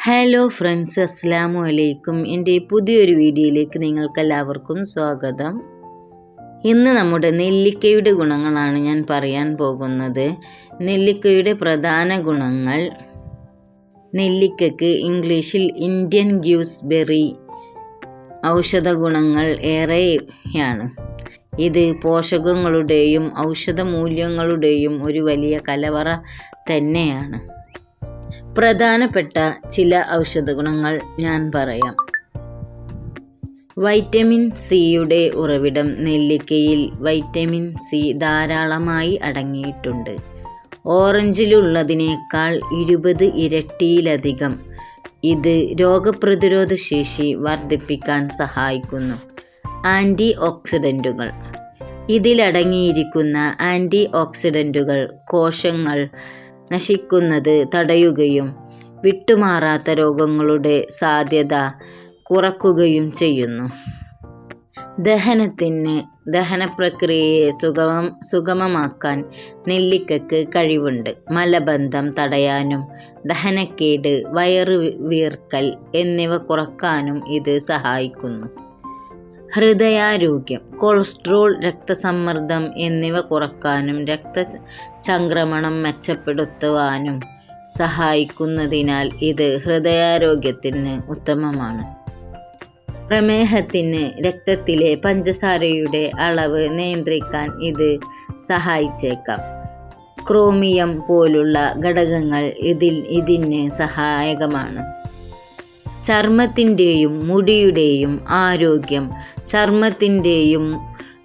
Hello friends അസ്സാമു അലൈക്കും എന്റെ പുതിയൊരു വീഡിയോയിലേക്ക് നിങ്ങൾക്കെല്ലാവർക്കും സ്വാഗതം. ഇന്ന് നമ്മുടെ നെല്ലിക്കയുടെ ഗുണങ്ങളാണ് ഞാൻ പറയാൻ പോകുന്നത്. നെല്ലിക്കയുടെ പ്രധാന ഗുണങ്ങൾ. നെല്ലിക്കയ്ക്ക് ഇംഗ്ലീഷിൽ ഇന്ത്യൻ ഗ്യൂസ്ബെറി ഔഷധ ഗുണങ്ങൾ ഏറെയാണ്. ഇത് പോഷകങ്ങളുടെയും ഔഷധ മൂല്യങ്ങളുടെയും ഒരു വലിയ കലവറ തന്നെയാണ്. പ്രധാനപ്പെട്ട ചില ഔഷധ ഗുണങ്ങൾ ഞാൻ പറയാം. വൈറ്റമിൻ സിയുടെ ഉറവിടം നെല്ലിക്കയിൽ വൈറ്റമിൻ സി ധാരാളമായി അടങ്ങിയിട്ടുണ്ട്. ഓറഞ്ചിലുള്ളതിനേക്കാൾ ഇരുപത് ഇരട്ടിയിലധികം. ഇത് രോഗപ്രതിരോധ ശേഷി വർദ്ധിപ്പിക്കാൻ സഹായിക്കുന്നു. ആന്റി ഓക്സിഡന്റുകൾ ഇതിലടങ്ങിയിരിക്കുന്ന ആന്റി ഓക്സിഡന്റുകൾ കോശങ്ങൾ നശിക്കുന്നത് തടയുകയും വിട്ടുമാറാത്ത രോഗങ്ങളുടെ സാധ്യത കുറക്കുകയും ചെയ്യുന്നു. ദഹനത്തിന് ദഹനപ്രക്രിയയെ സുഗമം സുഗമമാക്കാൻ നെല്ലിക്കയ്ക്ക് കഴിവുണ്ട്. മലബന്ധം തടയാനും ദഹനക്കേട് വയറു വീർക്കൽ എന്നിവ കുറക്കാനും ഇത് സഹായിക്കുന്നു. ഹൃദയാരോഗ്യം കൊളസ്ട്രോൾ രക്തസമ്മർദ്ദം എന്നിവ കുറക്കാനും രക്തചംക്രമണം മെച്ചപ്പെടുത്തുവാനും സഹായിക്കുന്നതിനാൽ ഇത് ഹൃദയാരോഗ്യത്തിന് ഉത്തമമാണ്. പ്രമേഹത്തിന് രക്തത്തിലെ പഞ്ചസാരയുടെ അളവ് നിയന്ത്രിക്കാൻ ഇത് സഹായിച്ചേക്കാം. ക്രോമിയം പോലുള്ള ഘടകങ്ങൾ ഇതിൽ ഇതിന് സഹായകമാണ്. ചർമ്മത്തിന്റെയും മുടിയുടെയും ആരോഗ്യം ചർമ്മത്തിന്റെയും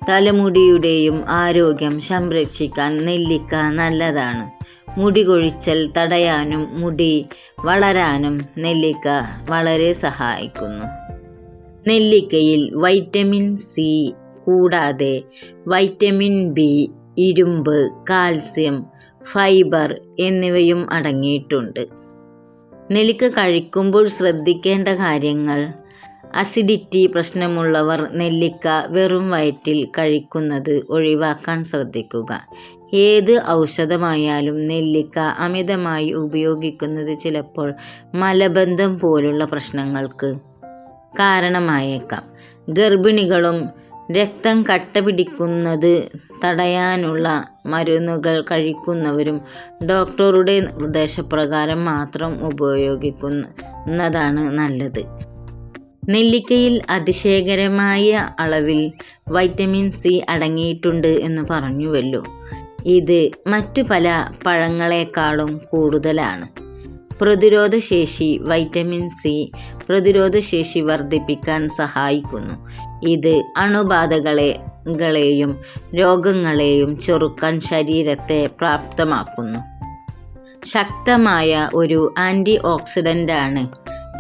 തലമുടിയുടെയും ആരോഗ്യം സംരക്ഷിക്കാൻ നെല്ലിക്ക നല്ലതാണ്. മുടി കൊഴിച്ചൽ തടയാനും മുടി വളരാനും നെല്ലിക്ക വളരെ സഹായിക്കുന്നു. നെല്ലിക്കയിൽ വൈറ്റമിൻ സി കൂടാതെ വൈറ്റമിൻ ബി ഇരുമ്പ് കാൽസ്യം ഫൈബർ എന്നിവയും അടങ്ങിയിട്ടുണ്ട്. നെല്ലിക്ക കഴിക്കുമ്പോൾ ശ്രദ്ധിക്കേണ്ട കാര്യങ്ങൾ. അസിഡിറ്റി പ്രശ്നമുള്ളവർ നെല്ലിക്ക വെറും വയറ്റിൽ കഴിക്കുന്നത് ഒഴിവാക്കാൻ ശ്രദ്ധിക്കുക. ഏത് ഔഷധമായാലും നെല്ലിക്ക അമിതമായി ഉപയോഗിക്കുന്നത് ചിലപ്പോൾ മലബന്ധം പോലുള്ള പ്രശ്നങ്ങൾക്ക് കാരണമായേക്കാം. ഗർഭിണികളും രക്തം കട്ട പിടിക്കുന്നത് തടയാനുള്ള മരുന്നുകൾ കഴിക്കുന്നവരും ഡോക്ടറുടെ നിർദ്ദേശപ്രകാരം മാത്രം ഉപയോഗിക്കുന്നതാണ് നല്ലത്. നെല്ലിക്കയിൽ അതിശയകരമായ അളവിൽ വൈറ്റമിൻ സി അടങ്ങിയിട്ടുണ്ട് എന്ന് പറഞ്ഞുവല്ലോ. ഇത് മറ്റു പല പഴങ്ങളെക്കാളും കൂടുതലാണ്. പ്രതിരോധശേഷി വൈറ്റമിൻ സി പ്രതിരോധശേഷി വർദ്ധിപ്പിക്കാൻ സഹായിക്കുന്നു. ഇത് അണുബാധകളെ കളെയും രോഗങ്ങളെയും ചെറുക്കാൻ ശരീരത്തെ പ്രാപ്തമാക്കുന്നു. ശക്തമായ ഒരു ആന്റി ഓക്സിഡന്റാണ്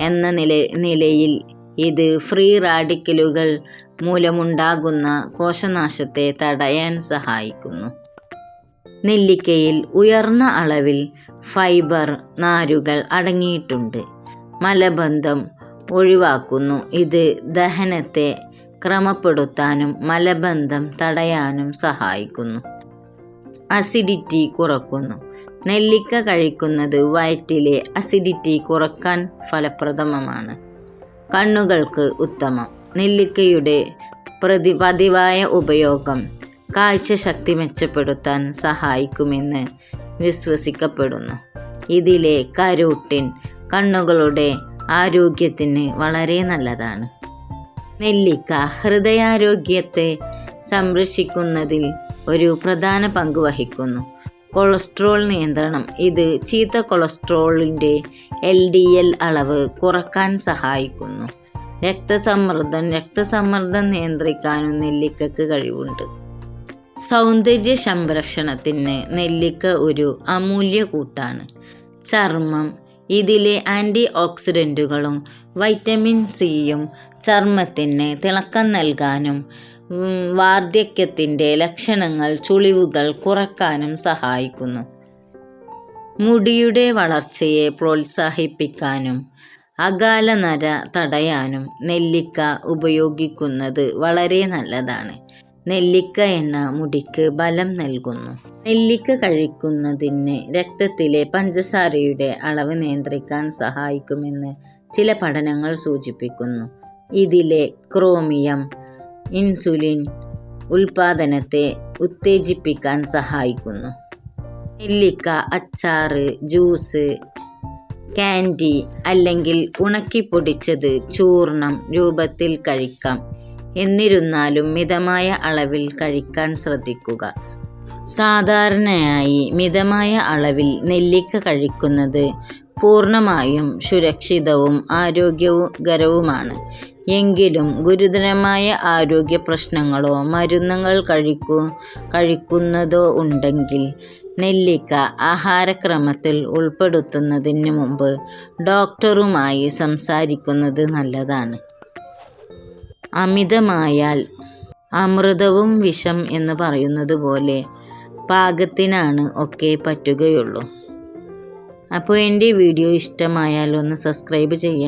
എന്ന നില നിലയിൽ ഇത് ഫ്രീ റാഡിക്കലുകൾ മൂലമുണ്ടാകുന്ന കോശനാശത്തെ തടയാൻ സഹായിക്കുന്നു. നെല്ലിക്കയിൽ ഉയർന്ന അളവിൽ ഫൈബർ നാരുകൾ അടങ്ങിയിട്ടുണ്ട്. മലബന്ധം ഒഴിവാക്കുന്നു. ഇത് ദഹനത്തെ ക്രമപ്പെടുത്താനും മലബന്ധം തടയാനും സഹായിക്കുന്നു. അസിഡിറ്റി കുറക്കുന്നു. നെല്ലിക്ക കഴിക്കുന്നത് വയറ്റിലെ അസിഡിറ്റി കുറയ്ക്കാൻ ഫലപ്രദമാണ്. കണ്ണുകൾക്ക് ഉത്തമം. നെല്ലിക്കയുടെ പ്രതി പതിവായ ഉപയോഗം കാഴ്ചശക്തി മെച്ചപ്പെടുത്താൻ സഹായിക്കുമെന്ന് വിശ്വസിക്കപ്പെടുന്നു. ഇതിലെ കരൂട്ടിൻ കണ്ണുകളുടെ ആരോഗ്യത്തിന് വളരെ നല്ലതാണ്. നെല്ലിക്ക ഹൃദയാരോഗ്യത്തെ സംരക്ഷിക്കുന്നതിൽ ഒരു പ്രധാന പങ്ക് വഹിക്കുന്നു. കൊളസ്ട്രോൾ നിയന്ത്രണം. ഇത് ചീത്ത കൊളസ്ട്രോളിന്റെ എൽ ഡി എൽ അളവ് കുറയ്ക്കാൻ സഹായിക്കുന്നു. രക്തസമ്മർദ്ദം. രക്തസമ്മർദ്ദം നിയന്ത്രിക്കാനും നെല്ലിക്കക്ക് കഴിവുണ്ട്. സൗന്ദര്യ സംരക്ഷണത്തിന് നെല്ലിക്ക ഒരു അമൂല്യ കൂട്ടാണ്. ചർമ്മം ഇതിലെ ആന്റി ഓക്സിഡന്റുകളും വൈറ്റമിൻ സിയും ചർമ്മത്തിന് തിളക്കം നൽകാനും വാർദ്ധക്യത്തിന്റെ ലക്ഷണങ്ങൾ ചുളിവുകൾ കുറക്കാനും സഹായിക്കുന്നു. മുടിയുടെ വളർച്ചയെ പ്രോത്സാഹിപ്പിക്കാനും അകാല നര തടയാനും നെല്ലിക്ക ഉപയോഗിക്കുന്നത് വളരെ നല്ലതാണ്. നെല്ലിക്ക എണ്ണ മുടിക്ക് ബലം നൽകുന്നു. നെല്ലിക്ക കഴിക്കുന്നതിന് രക്തത്തിലെ പഞ്ചസാരയുടെ അളവ് നിയന്ത്രിക്കാൻ സഹായിക്കുമെന്ന് ചില പഠനങ്ങൾ സൂചിപ്പിക്കുന്നു. ഇതിലെ ക്രോമിയം ഇൻസുലിൻ ഉൽപാദനത്തെ ഉത്തേജിപ്പിക്കാൻ സഹായിക്കുന്നു. നെല്ലിക്ക അച്ചാറ് ജ്യൂസ് കാൻഡി അല്ലെങ്കിൽ ഉണക്കിപ്പൊടിച്ചത് ചൂർണം രൂപത്തിൽ കഴിക്കാം. എന്നിരുന്നാലും മിതമായ അളവിൽ കഴിക്കാൻ ശ്രദ്ധിക്കുക. സാധാരണയായി മിതമായ അളവിൽ നെല്ലിക്ക കഴിക്കുന്നത് പൂർണമായും സുരക്ഷിതവും ആരോഗ്യകരവുമാണ്. എങ്കിലും ഗുരുതരമായ ആരോഗ്യ പ്രശ്നങ്ങളോ മരുന്നുകൾ കഴിക്കു കഴിക്കുന്നതോ ഉണ്ടെങ്കിൽ നെല്ലിക്ക ആഹാരക്രമത്തിൽ ഉൾപ്പെടുത്തുന്നതിന് മുമ്പ് ഡോക്ടറുമായി സംസാരിക്കുന്നത് നല്ലതാണ്. അമിതമായാൽ അമൃതവും വിഷം എന്ന് പറയുന്നത് പോലെ പാകത്തിനാണ് ഒക്കെ പറ്റുകയുള്ളൂ. അപ്പോൾ എന്റെ വീഡിയോ ഇഷ്ടമായാൽ ഒന്ന് സബ്സ്ക്രൈബ് ചെയ്യണം.